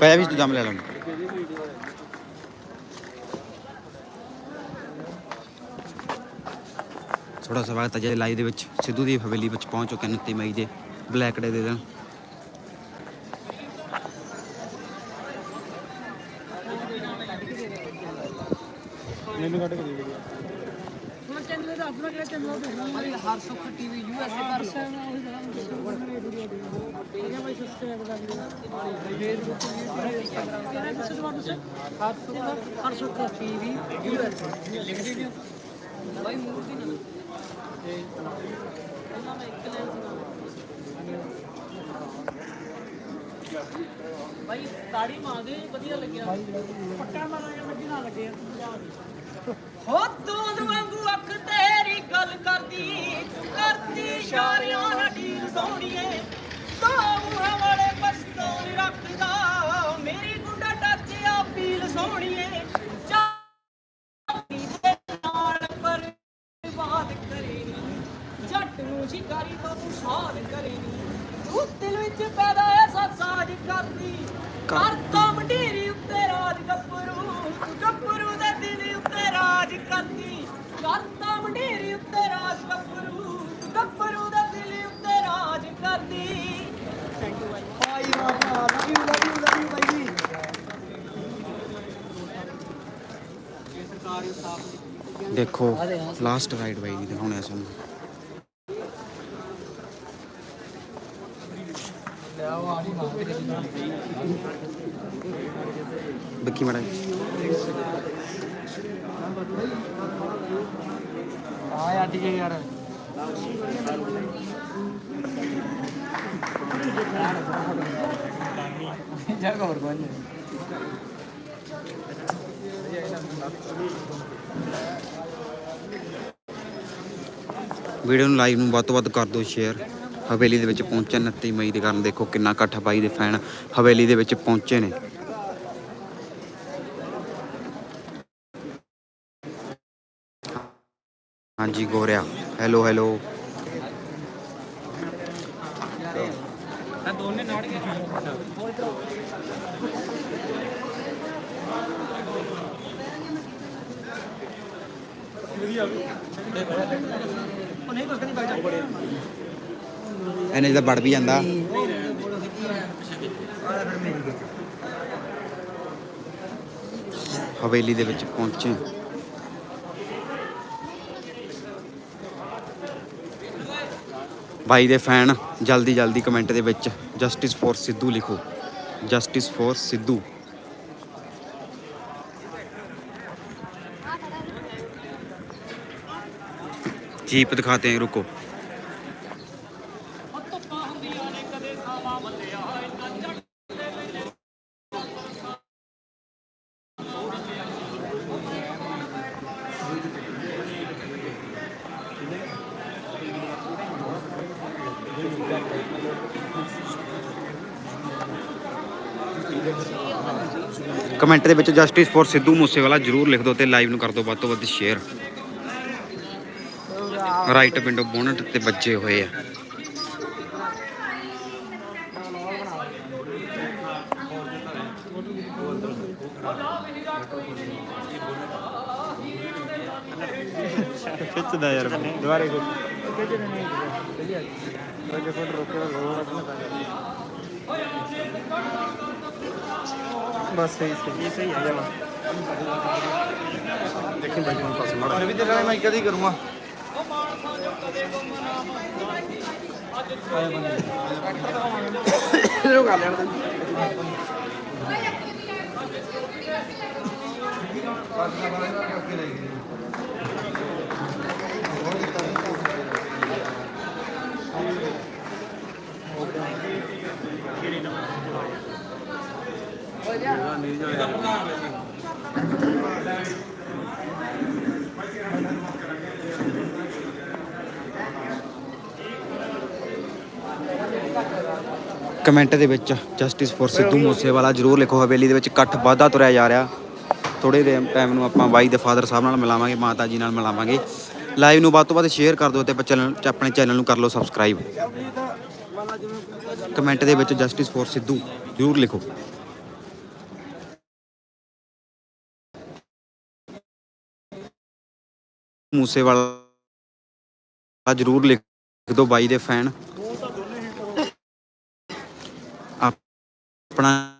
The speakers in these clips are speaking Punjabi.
ਪੈ ਵੀ ਤੂੰ ਦਮ ਲੈ ਲੈਣਾ ਥੋੜਾ ਸਵਾਗਤ ਹੈ ਜਿਹੜੇ ਲਾਈਵ ਦੇ ਵਿੱਚ ਸਿੱਧੂ ਦੀ ਹਵੇਲੀ ਵਿੱਚ ਪਹੁੰਚ ਚੁੱਕੇ ਨੇ 29 ਮਈ ਦੇ ਬਲੈਕ ਡੇ ਦੇ ਦਿਨ। ਮੈਨੂੰ ਕੱਢ ਕੇ ਦੇ ਵੀਡੀਓ ਹਰ ਸੁੱਖ ਟੀਵੀ ਯੂਐਸਏ ਪਰ ਹਰ ਸੁੱਖ ਹਰ ਸੁੱਖ ਟੀਵੀ ਯੂਐਸਏ ਲਿਖ ਦੇ ਤਾੜੀ ਮਾਰਦੇ ਵਧੀਆ ਲੱਗਿਆ ਪੱਕਾ ਮਾਰਾਂਗੇ ਲੱਗੀ ਨਾ ਲੱਗੇ ਹੋ ਤੂੰ ਵਾਂਗੂ ਅੱਖ ਤੇਰੀ ਗੱਲ ਰਾਜ ਕਰਦੀ ਕਰਤਾ ਮੰਡੀਰੀ ਉੱਤੇ ਰਾਜ ਗੱਭਰੂ ਤੂੰ ਗੱਭਰੂ ਦੇ ਦਿਲ ਉੱਤੇ ਰਾਜ ਕਰਦੀ ਥੈਂਕ ਯੂ ਬਾਈ ਭਾਈ ਵਾਹ love you love you love you ਬਾਈ ਜੀ। ਦੇਖੋ ਲਾਸਟ ਰਾਈਡ ਬਾਈ ਦੀ ਦਿਖਾਉਣੇ ਆ ਸਾਨੂੰ ਬੱਕੀ ਮੜਾ ਆ ਅੱਜ ਜੇ ਯਾਰ। ਜਗ ਹੋਰ ਕੋਈ ਨਹੀਂ ਵੀਡੀਓ ਨੂੰ ਲਾਈਵ ਨੂੰ ਵੱਧ ਤੋਂ ਵੱਧ ਕਰ ਦਿਓ ਸ਼ੇਅਰ ਹਵੇਲੀ ਦੇ ਵਿੱਚ ਪਹੁੰਚੇ 29 ਮਈ ਦੇ ਕਾਰਨ ਦੇਖੋ ਕਿੰਨਾ ਇਕੱਠ ਬਾਈ ਦੇ ਫੈਨ ਹਵੇਲੀ ਦੇ ਵਿੱਚ ਪਹੁੰਚੇ ਨੇ। ਹਾਂਜੀ ਗੋਰਿਆ। ਹੈਲੋ ਹੈਲੋ ਦੋਨੇ ਨਾੜੀਆਂ ਉਹ ਨਹੀਂ ਕੁਛ ਨਹੀਂ ਬਾਈ ਇਹਨੇ ਤਾਂ ਵੜ ਵੀ ਜਾਂਦਾ। ਹਵੇਲੀ ਦੇ ਵਿੱਚ ਪਹੁੰਚੇ। ਬਾਈ ਦੇ ਫੈਨ, ਜਲਦੀ ਜਲਦੀ ਕਮੈਂਟ ਦੇ ਵਿੱਚ ਜਸਟਿਸ ਫੋਰ ਸਿੱਧੂ ਲਿਖੋ। Justice for Sidhu. जीप ਦਿਖਾਤੇ ਰੁਕੋ। ਕਮੈਂਟ ਦੇ ਵਿੱਚ ਜਸਟਿਸ ਫॉर ਸਿੱਧੂ ਮੂਸੇਵਾਲਾ ਜਰੂਰ ਲਿਖ ਦਿਓ ਤੇ ਲਾਈਵ ਨੂੰ ਕਰ ਦਿਓ ਵੱਧ ਤੋਂ ਵੱਧ ਸ਼ੇਅਰ। ਰਾਈਟ ਵਿੰਡੋ ਬੋਨਟ ਤੇ ਵੱਜੇ ਹੋਏ ਆ। ਖਿੱਚਦਾ ਯਾਰ ਦੁਬਾਰੇ ਖਿੱਚ। ਰੋਕੇ ਲੋ ਆਪਣਾ ਬਸ ਸਹੀ ਸਹੀ ਸਹੀ ਹੈ। ਜਮਾ ਦੇਖੀ ਬਾਈ ਨੂੰ ਪਾਸ ਮਾੜਾ। ਵੀ ਤੇਰਾ ਮੈਂ ਕਦੀ ਕਰੂੰਗਾ। ਇਹਨੂੰ ਕਰ ਲੈਣ ਕਮੈਂਟ ਦੇ ਵਿੱਚ ਜਸਟਿਸ ਫॉर ਸਿੱਧੂ ਮੂਸੇਵਾਲਾ ਜਰੂਰ ਲਿਖੋ, ਹਵੇਲੀ ਦੇ ਵਿੱਚ ਇਕੱਠ ਵਾਧਾ ਤੁਰਿਆ ਜਾ ਰਿਹਾ। ਥੋੜੇ ਦੇ ਟਾਈਮ ਨੂੰ ਆਪਾਂ ਬਾਈ ਦੇ ਫਾਦਰ ਸਾਹਿਬ ਨਾਲ ਮਿਲਾਵਾਂਗੇ, ਮਾਤਾ ਜੀ ਨਾਲ ਮਿਲਾਵਾਂਗੇ। ਲਾਈਵ ਨੂੰ ਵੱਧ ਤੋਂ ਵੱਧ ਸ਼ੇਅਰ ਕਰ ਦਿਓ ਤੇ ਚੈਨਲ ਆਪਣੇ ਚੈਨਲ ਨੂੰ ਕਰ ਲਓ ਸਬਸਕ੍ਰਾਈਬ ਕਮੈਂਟ ਦੇ ਵਿੱਚ ਜਸਟਿਸ ਫॉर ਸਿੱਧੂ ਜਰੂਰ ਲਿਖੋ। ਮੂਸੇਵਾਲਾ ਜਰੂਰ ਲਿਖ ਦੋ ਬਾਈ ਦੇ ਫੈਨ। ਆਪਣਾ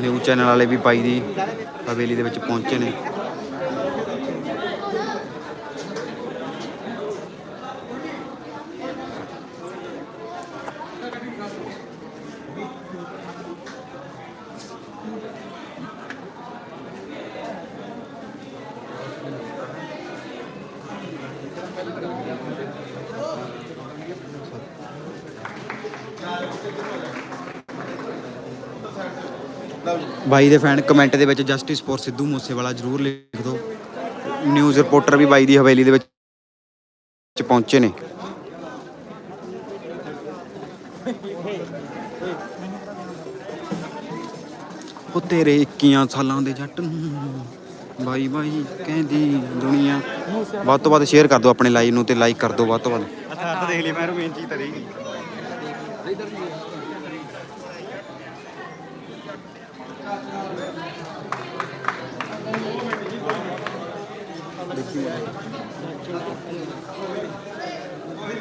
ਨਿਊ ਚੈਨਲ ਵਾਲੇ ਵੀ ਬਾਈ ਦੀ ਹਵੇਲੀ ਦੇ ਵਿੱਚ ਪਹੁੰਚੇ ਨੇ। ਬਾਈ ਦੇ ਫੈਨ ਕਮੈਂਟ ਦੇ ਵਿੱਚ ਜਸਟਿਸ ਫੋਰ ਸਿੱਧੂ ਮੂਸੇਵਾਲਾ ਜਰੂਰ ਲਿਖ ਦਿਓ। ਨਿਊਜ਼ ਰਿਪੋਰਟਰ ਵੀ ਬਾਈ ਦੀ ਹਵੇਲੀ ਦੇ ਵਿੱਚ ਚ ਪਹੁੰਚੇ ਨੇ। ਉਹ ਤੇਰੇ 21 ਸਾਲਾਂ ਦੇ ਜੱਟ ਨੂੰ ਬਾਈ ਬਾਈ ਕਹਿੰਦੀ ਦੁਨੀਆ। ਵੱਧ ਤੋਂ ਵੱਧ ਸ਼ੇਅਰ ਕਰ ਦਿਓ ਆਪਣੇ ਲਾਈਵ ਨੂੰ ਤੇ ਲਾਈਕ ਕਰ ਦਿਓ ਵੱਧ ਤੋਂ ਵੱਧ। ਅੱਛਾ ਦੇਖ ਲਈ, ਮੈਂ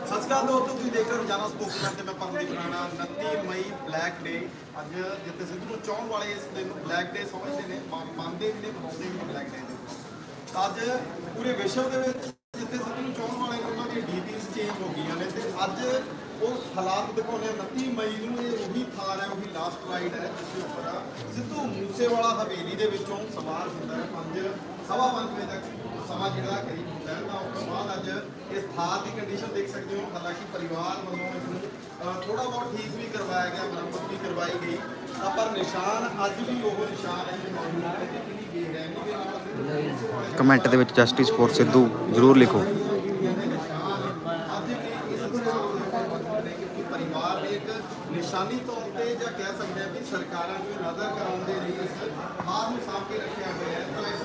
ਸਤਿ ਸ਼੍ਰੀ ਅਕਾਲ ਦੋਸਤੋ, ਤੁਸੀਂ ਦੇਖ ਰਹੇ ਹੋ ਰੋਜ਼ਾਨਾ ਸਪੋਕਸਮੈਨ ਤੇ ਮੈਂ ਪਰਮਦੀਪ ਰਾਣਾ 29 ਮਈ ਬਲੈਕ ਡੇ, ਅੱਜ ਜਿੱਥੇ ਸਿੱਧੂ ਨੂੰ ਚਾਹਣ ਵਾਲੇ ਇਸ ਦਿਨ ਨੂੰ ਬਲੈਕ ਡੇ ਸਮਝਦੇ ਨੇ ਮੰਨ- ਮੰਨਦੇ ਵੀ ਨੇ, ਮਨਾਉਂਦੇ ਵੀ ਨੇ ਬਲੈਕ ਡੇ ਦੇ। ਤਾਂ ਅੱਜ ਪੂਰੇ ਵਿਸ਼ਵ ਦੇ ਵਿੱਚ ਜਿੱਥੇ ਸਿੱਧੂ ਨੂੰ ਚਾਹਣ ਵਾਲੇ ਨੇ, ਉਹਨਾਂ ਦੀਆਂ ਡੀਪੀਜ਼ ਚੇਂਜ ਹੋ ਗਈਆਂ ਨੇ ਤੇ ਅੱਜ ਉਹ ਹਾਲਾਤ ਦਿਖਾਉਂਦੇ ਆ 29 ਮਈ ਨੂੰ ਇਹ ਉਹੀ ਥਾਰ ਹੈ, ਉਹੀ ਲਾਸਟ ਰਾਈਡ ਹੈ ਜਿਸ ਦੇ ਉੱਪਰ ਸਿੱਧੂ ਮੂਸੇਵਾਲਾ ਹਵੇਲੀ ਦੇ ਵਿੱਚੋਂ ਸਵਾਰ ਹੁੰਦਾ ਹੈ, ਪੰਜ, ਸਵਾ ਪੰਜ ਵਜੇ ਤੱਕ ਸਮਾਂ ਜਿਹੜਾ ਕਰੀਬ ਹੁੰਦਾ ਹੈ। ਤਾਂ ਥਾਰ ਦੀ ਕੰਡੀਸ਼ਨ ਦੇਖ ਸਕਦੇ ਹੋ। ਹਾਲਾਂਕਿ ਪਰਿਵਾਰ ਵੱਲੋਂ ਇਸ ਨੂੰ ਥੋੜਾ ਬਹੁਤ ਠੀਕ ਵੀ ਕਰਵਾਇਆ ਗਿਆ ਮੁਰੰਮਤ ਵੀ ਕਰਵਾਈ ਗਈ। ਪਰ ਨਿਸ਼ਾਨ ਅੱਜ ਵੀ ਉਹ ਨਿਸ਼ਾਨ ਹੈ ਜਿਹੜੇ ਮੌਜੂਦ ਨੇ ਤੇ ਕਿੰਨੀ ਬੇਰਹਿਮੀ ਦੇ ਨਾਲ ਕਮੈਂਟ ਦੇ ਵਿੱਚ ਜਸਟਿਸ ਫॉर ਸਿੱਧੂ ਜਰੂਰ ਲਿਖੋ। ਨਿਸ਼ਾਨੀ ਤੌਰ ਤੇ ਜਾਂ ਕਹਿ ਸਕਦੇ ਆ ਕਿ ਸਰਕਾਰਾਂ ਨੂੰ ਨਜ਼ਰ ਕਰਾਉਣ ਦੇ ਲਈ ਇਸ ਹਾਰ ਨੂੰ ਸਾਂਭ ਕੇ ਰੱਖਿਆ ਹੋਇਆ ਹੈ। ਤਾਂ ਇਸ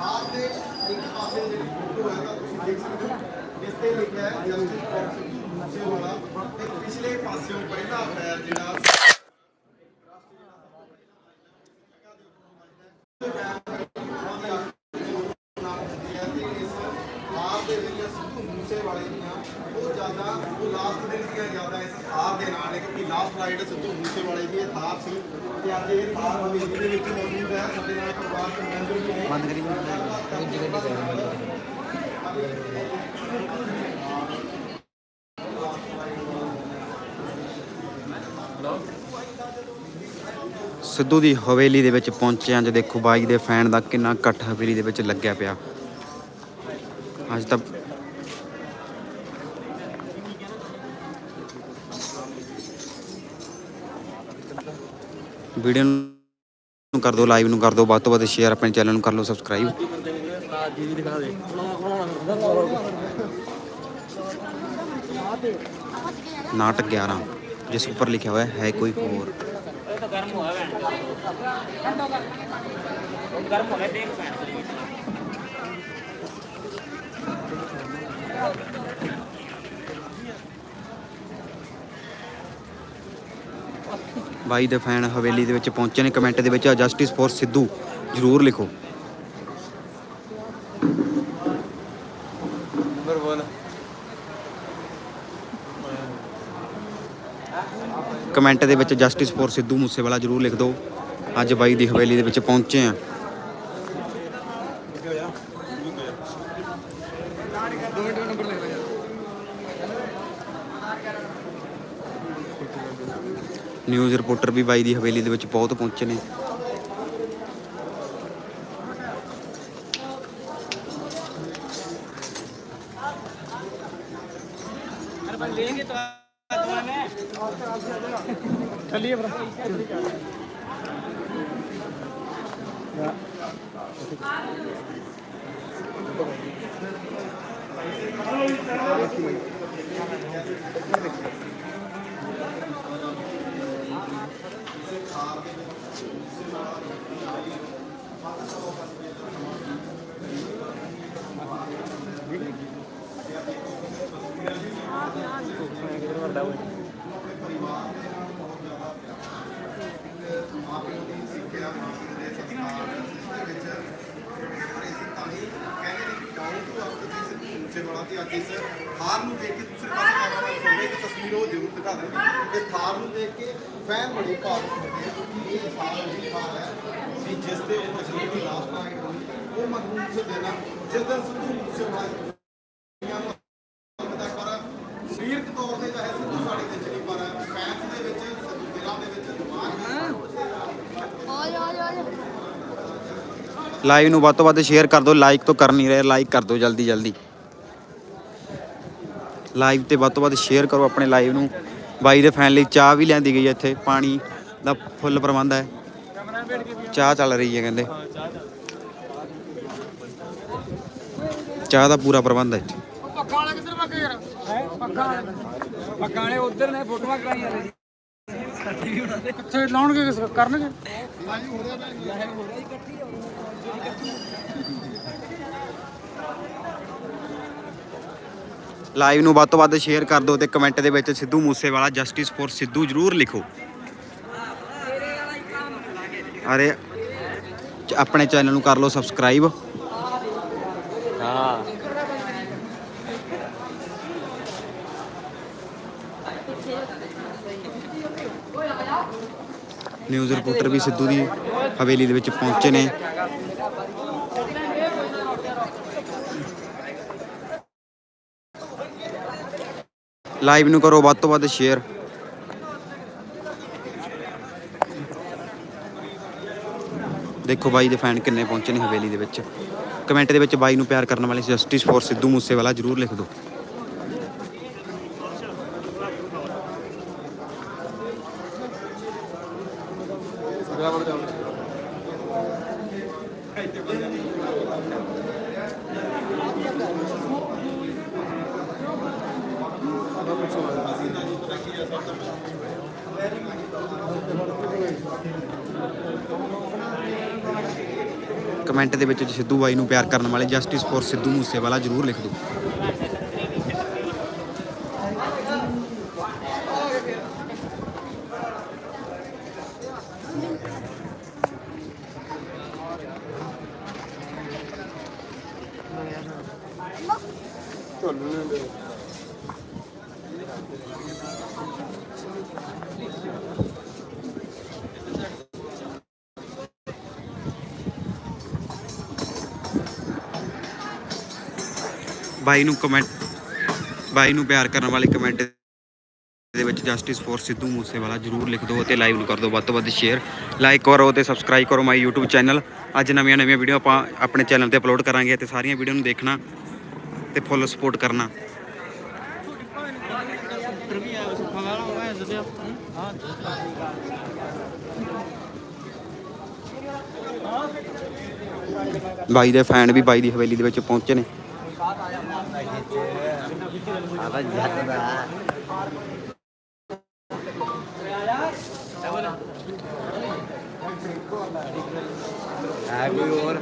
ਹਾਰ ਦੇ ਇੱਕ ਪਾਸੇ ਜਿਹੜੀ ਫੋਟੋ ਹੈ ਤਾਂ ਤੁਸੀਂ ਦੇਖ ਸਕਦੇ ਹੋ। ਇਸ ਤੇ ਲਿਖਿਆ ਹੈ ਜਸਟਿਸ ਫॉर ਸਿੱਧੂ ਮੂਸੇਵਾਲਾ ਤੇ ਪਿਛਲੇ ਪਾਸਿਓਂ ਪਹਿਲਾ ਪੈਰ ਜਿਹੜਾ ਮੂਸੇਵਾਲੇ ਦੀਆਂ ਉਹ ਜ਼ਿਆਦਾ ਉਹ ਇਸ ਹਾਰ ਦੇ ਨਾਲ ਸਿੱਧੂ ਮੂਸੇਵਾਲੇ ਦੀ ਇਹ ਥਾਰ ਸੀ ਤੇ ਅੱਜ ਇਹ ਥਾਰ ਦੇ ਵਿੱਚ ਮੌਜੂਦ ਹੈ ਸਾਡੇ ਨਾਲ ਬੰਦ ਕਰੀ ਦੂਜੀ ਗੱਡੀ ਕਰਾਂਗੇ ਸਿੱਧੂ ਦੀ ਹਵੇਲੀ ਦੇ ਵਿੱਚ ਪਹੁੰਚੇ ਅੱਜ ਦੇਖੋ ਬਾਈ ਦੇ ਫੈਨ ਦਾ ਕਿੰਨਾ ਇਕੱਠ ਹਵੇਲੀ ਦੇ ਵਿੱਚ ਲੱਗਿਆ ਪਿਆ। ਅੱਜ ਤਾਂ ਵੀਡੀਓ ਨੂੰ ਕਰ ਦਿਓ, ਲਾਈਵ ਨੂੰ ਕਰ ਦਿਓ, ਵੱਧ ਤੋਂ ਵੱਧ ਸ਼ੇਅਰ ਆਪਣੇ ਚੈਨਲ ਨੂੰ ਕਰ ਲਓ ਸਬਸਕ੍ਰਾਈਬ ਨਾਟਕ 11 ਜਿਸ ਉੱਪਰ ਲਿਖਿਆ ਹੋਇਆ ਹੈ ਕੋਈ ਹੋਰ। ਬਾਈ ਦੇ ਫੈਨ ਹਵੇਲੀ ਦੇ ਵਿੱਚ ਪਹੁੰਚੇ ਨੇ, ਕਮੈਂਟ ਦੇ ਵਿੱਚ ਜਸਟਿਸ ਫॉर ਸਿੱਧੂ, ਜਰੂਰ ਲਿਖੋ। ਕਮੈਂਟ ਦੇ ਵਿੱਚ ਜਸਟਿਸ ਫੋਰ ਸਿੱਧੂ ਮੂਸੇਵਾਲਾ ਜਰੂਰ ਲਿਖ ਦਿਓ। ਅੱਜ ਬਾਈ ਦੀ ਹਵੇਲੀ ਦੇ ਵਿੱਚ ਪਹੁੰਚੇ ਆ ਨਿਊਜ਼ ਰਿਪੋਰਟਰ ਵੀ ਬਾਈ ਦੀ ਹਵੇਲੀ ਦੇ ਵਿੱਚ ਬਹੁਤ ਪਹੁੰਚੇ ਨੇ। Thank you. ਦੀ ਅੱਜ ਇਸ ਥਾਰ ਨੂੰ ਦੇਖ ਕੇ ਦੂਸਰੇ ਪਾਸੇ ਕੈਮਰਾਮੈਨ ਖੋਲੇ ਇੱਕ ਤਸਵੀਰ ਉਹ ਜ਼ਰੂਰ ਦਿਖਾ ਦੇਣਗੇ ਇਹ ਥਾਰ ਨੂੰ ਦੇਖ ਕੇ ਫੈਨ ਬੜੇ ਭਾਵੁਕ ਹੁੰਦੇ ਆ ਕਿ ਇਹ ਥਾਰ ਉਹੀ ਥਾਰ ਹੈ ਕਿ ਜਿਸ ਦੇ ਉੱਪਰ ਜਿਹੜੀ ਦੀ ਲਾਸਟ ਨਾਈਟ ਹੋਈ ਉਹ ਮਖਲੂਕ ਸੇ ਦੇਣਾ ਜਿਸ ਦਿਨ ਸਿੱਧੂ ਮੂਸੇਵਾਲਾ ਦਾ ਪਰ ਸਰੀਰਕ ਤੌਰ ਤੇ ਚਾਹੇ ਸਿੱਧੂ ਸਾਡੇ ਵਿੱਚ ਨਹੀਂ ਪਰ ਫੈਨਸ ਦੇ ਵਿੱਚ ਸਿੱਧੂ ਦਿਲਾਂ ਦੇ ਵਿੱਚ ਦਿਮਾਗ ਲਾਈਵ ਨੂੰ ਵੱਧ ਤੋਂ ਵੱਧ ਸ਼ੇਅਰ ਕਰ ਦਿਓ ਲਾਈਕ ਤਾਂ ਕਰ ਨਹੀਂ ਰਹੇ ਲਾਈਕ ਕਰ ਦਿਓ ਜਲਦੀ ਜਲਦੀ। ਲਾਈਵ ਤੇ ਵੱਧ ਤੋਂ ਵੱਧ ਸ਼ੇਅਰ ਕਰੋ ਆਪਣੇ ਲਾਈਵ ਨੂੰ। ਬਾਈ ਦੇ ਫੈਨ ਲਈ ਚਾਹ ਵੀ ਲਿਆਂਦੀ ਗਈ ਹੈ ਇੱਥੇ, ਪਾਣੀ ਦਾ ਫੁੱਲ ਪ੍ਰਬੰਧ ਹੈ। ਚਾਹ ਚੱਲ ਰਹੀ ਹੈ ਕਹਿੰਦੇ। ਚਾਹ ਦਾ ਪੂਰਾ ਪ੍ਰਬੰਧ ਹੈ ਪੱਖਾ ਵਾਲੇ ਕਿੱਧਰ ਮੱਕੇ ਯਾਰ ਹੈ ਪੱਖਾ ਪੱਖਾ ਵਾਲੇ ਉਧਰ ਨੇ ਫੋਟੋਆਂ ਕਰਾਈਆਂ ਨੇ ਕਿੱਥੇ ਲਾਉਣਗੇ ਕਿਸ- ਕਰਨਗੇ ਲਾਈਵ ਨੂੰ ਵੱਧ ਤੋਂ ਵੱਧ ਸ਼ੇਅਰ ਕਰ ਦਿਓ ਤੇ ਕਮੈਂਟ ਦੇ ਵਿੱਚ ਸਿੱਧੂ ਮੂਸੇਵਾਲਾ ਜਸਟਿਸ ਫॉर ਸਿੱਧੂ ਜਰੂਰ ਲਿਖੋ। ਅਰੇ ਆਪਣੇ ਚੈਨਲ ਨੂੰ ਕਰ ਲਓ ਸਬਸਕ੍ਰਾਈਬ। ਹਾਂ। ਨਿਊਜ਼ ਰਿਪੋਰਟਰ ਵੀ ਸਿੱਧੂ ਦੀ ਹਵੇਲੀ ਦੇ ਵਿੱਚ ਪਹੁੰਚੇ ਨੇ। ਲਾਈਵ ਨੂੰ ਕਰੋ, ਵੱਧ ਤੋਂ ਵੱਧ ਸ਼ੇਅਰ ਦੇਖੋ ਬਾਈ ਦੇ ਫੈਨ ਕਿੰਨੇ ਪਹੁੰਚੇ ਨੇ ਹਵੇਲੀ ਦੇ ਵਿੱਚ। ਕਮੈਂਟ ਦੇ ਵਿੱਚ ਬਾਈ ਨੂੰ ਪਿਆਰ ਕਰਨ ਵਾਲੇ ਜਸਟਿਸ ਫੋਰ ਸਿੱਧੂ ਮੂਸੇਵਾਲਾ, ਜਰੂਰ ਲਿਖ ਦਿਓ। ਕਮੈਂਟ ਦੇ ਵਿੱਚ ਸਿੱਧੂ ਬਾਈ ਨੂੰ ਪਿਆਰ ਕਰਨ ਵਾਲੇ ਜਸਟਿਸ ਫॉर ਸਿੱਧੂ ਮੂਸੇਵਾਲਾ ਜਰੂਰ ਲਿਖ ਦਿਓ। ਬਾਈ ਨੂੰ ਕਮੈਂਟ ਬਾਈ ਨੂੰ ਪਿਆਰ ਕਰਨ ਵਾਲੇ ਕਮੈਂਟ ਦੇ ਵਿੱਚ ਜਸਟਿਸ ਫੋਰ ਸਿੱਧੂ ਮੂਸੇਵਾਲਾ ਜਰੂਰ ਲਿਖ ਦਿਓ ਅਤੇ ਲਾਈਵ ਨੂੰ ਕਰ ਦਿਓ ਵੱਧ ਤੋਂ ਵੱਧ ਸ਼ੇਅਰ ਲਾਈਕ ਕਰੋ ਤੇ ਸਬਸਕ੍ਰਾਈਬ ਕਰੋ ਮਾਈ YouTube ਚੈਨਲ ਅੱਜ ਨਵੀਆਂ ਨਵੀਆਂ ਵੀਡੀਓ ਆਪਾਂ ਆਪਣੇ ਚੈਨਲ ਤੇ ਅਪਲੋਡ ਕਰਾਂਗੇ ਤੇ ਸਾਰੀਆਂ ਵੀਡੀਓ ਨੂੰ ਦੇਖਣਾ ਤੇ ਫੁੱਲ ਸਪੋਰਟ ਕਰਨਾ। ਬਾਈ ਦੇ ਫੈਨ ਵੀ ਬਾਈ ਦੀ ਹਵੇਲੀ ਦੇ ਵਿੱਚ ਪਹੁੰਚੇ ਨੇ। ਆਵਾ ਜੱਟ ਦਾ ਆ ਕੋਈ ਹੋਰ